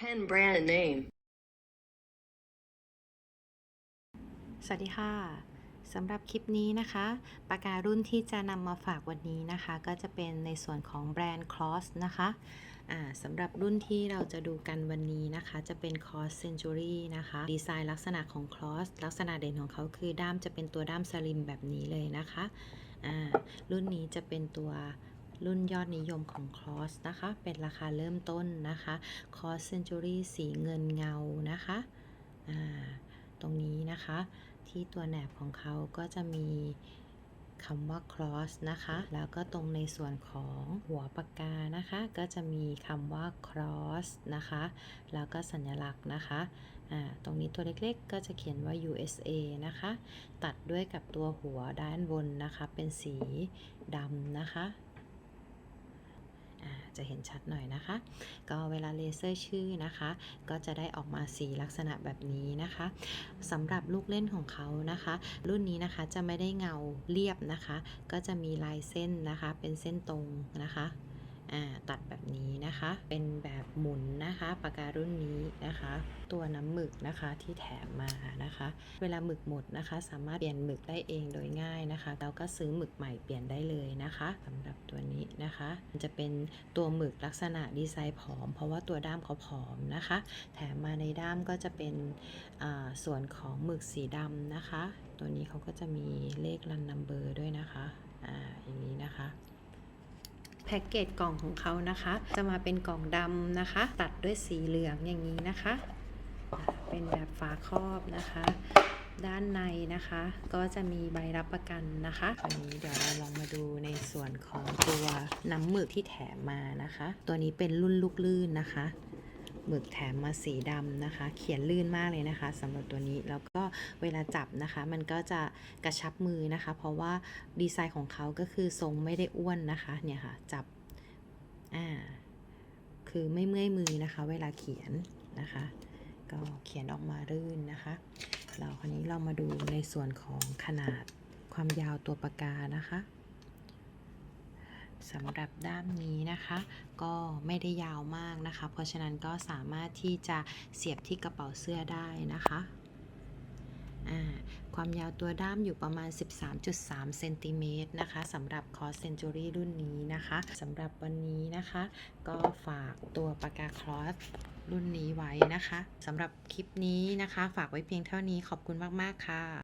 Pen brand name. สวัสดีค่ะสำหรับคลิปนี้นะคะ ปากการุ่นที่จะนำมาฝากวันนี้นะคะ ก็จะเป็นในส่วนของแบรนด์ Cross นะคะสำหรับรุ่นที่เราจะดูกันวันนี้นะคะ จะเป็น Cross Century นะคะ ดีไซน์ลักษณะของ Cross ลักษณะเด่นของเขาคือด้ามจะเป็นตัวด้ามสลิมแบบนี้เลยนะคะรุ่นนี้จะเป็นตัว รุ่นยอดนิยมของ Cross นะคะ เป็นราคาเริ่มต้นนะคะ Cross Century สีเงินเงานะคะตรงนี้นะคะที่ตัวแหนบของเขาก็จะมีคำว่า cross นะคะ แล้วก็ตรงในส่วนของหัวปากกานะคะ ก็จะมีคำว่า cross นะคะ แล้วก็สัญลักษณ์นะคะอ่าตรงนี้ตัวเล็กๆ ก็จะเขียนว่า USA นะคะ ตัดด้วยกับตัวหัวด้านบนนะคะ เป็นสีดำนะคะ จะเห็นชัดหน่อยนะคะ ก็เวลาเลเซอร์ชื่อนะคะ ก็จะได้ออกมาสีลักษณะแบบนี้นะคะสำหรับลูกเล่นของเขานะคะ รุ่นนี้นะคะจะไม่ได้เงาเรียบนะคะ ก็จะมีลายเส้นนะคะ เป็นเส้นตรงนะคะ ตัดแบบนี้นะคะ เป็นแบบหมุนนะคะปากการุ่นนี้นะคะ ตัวน้ำหมึกนะคะที่แถมมานะคะ เวลาหมึกหมดนะคะ สามารถเปลี่ยนหมึกได้เองโดยง่ายนะคะ แล้วก็ซื้อหมึกใหม่เปลี่ยนได้เลยนะคะสำหรับตัวนี้นะคะมันจะเป็นตัวหมึกลักษณะดีไซน์ผอม เพราะว่าตัวด้ามเขาผอมนะคะ แถมมาในด้ามก็จะเป็นส่วนของหมึกสีดำนะคะ ตัวนี้เขาก็จะมีเลขรันนัมเบอร์ด้วยนะคะอ่าอย่างนี้นะคะ แพ็กเกจกล่องของเขานะคะ จะมาเป็นกล่องดำนะคะ ตัดด้วยสีเหลืองอย่างนี้นะคะ เป็นแบบฝาครอบนะคะ ด้านในนะคะ ก็จะมีใบรับประกันนะคะอันนี้เดี๋ยวเราลองมาดูในส่วนของตัวน้ำหมึกที่แถมมานะคะ ตัวนี้เป็นรุ่นลูกลื่นนะคะ หมึกแถมมาสีดำนะคะ เขียนลื่นมากเลยนะคะสำหรับตัวนี้แล้วก็เวลาจับนะคะ มันก็จะกระชับมือนะคะ เพราะว่าดีไซน์ของเขาก็คือทรงไม่ได้อ้วนนะคะเนี่ยค่ะจับอ่าคือไม่เมื่อยมือนะคะ เวลาเขียนนะคะ ก็เขียนออกมารื่นนะคะเราคราวนี้เรามาดูในส่วนของขนาดความยาวตัวปากกานะคะ สำหรับด้ามนี้นะคะ ก็ไม่ได้ยาวมากนะคะ เพราะฉะนั้นก็สามารถที่จะเสียบที่กระเป๋าเสื้อได้นะคะความยาวตัวด้ามอยู่ประมาณ 13.3 เซนติเมตรนะคะสำหรับ Cross Century รุ่นนี้นะคะสำหรับวันนี้นะคะ ก็ฝากตัวปากกา Cross รุ่นนี้ไว้นะคะสำหรับคลิปนี้นะคะ ฝากไว้เพียงเท่านี้ขอบคุณมาก ๆ ค่ะ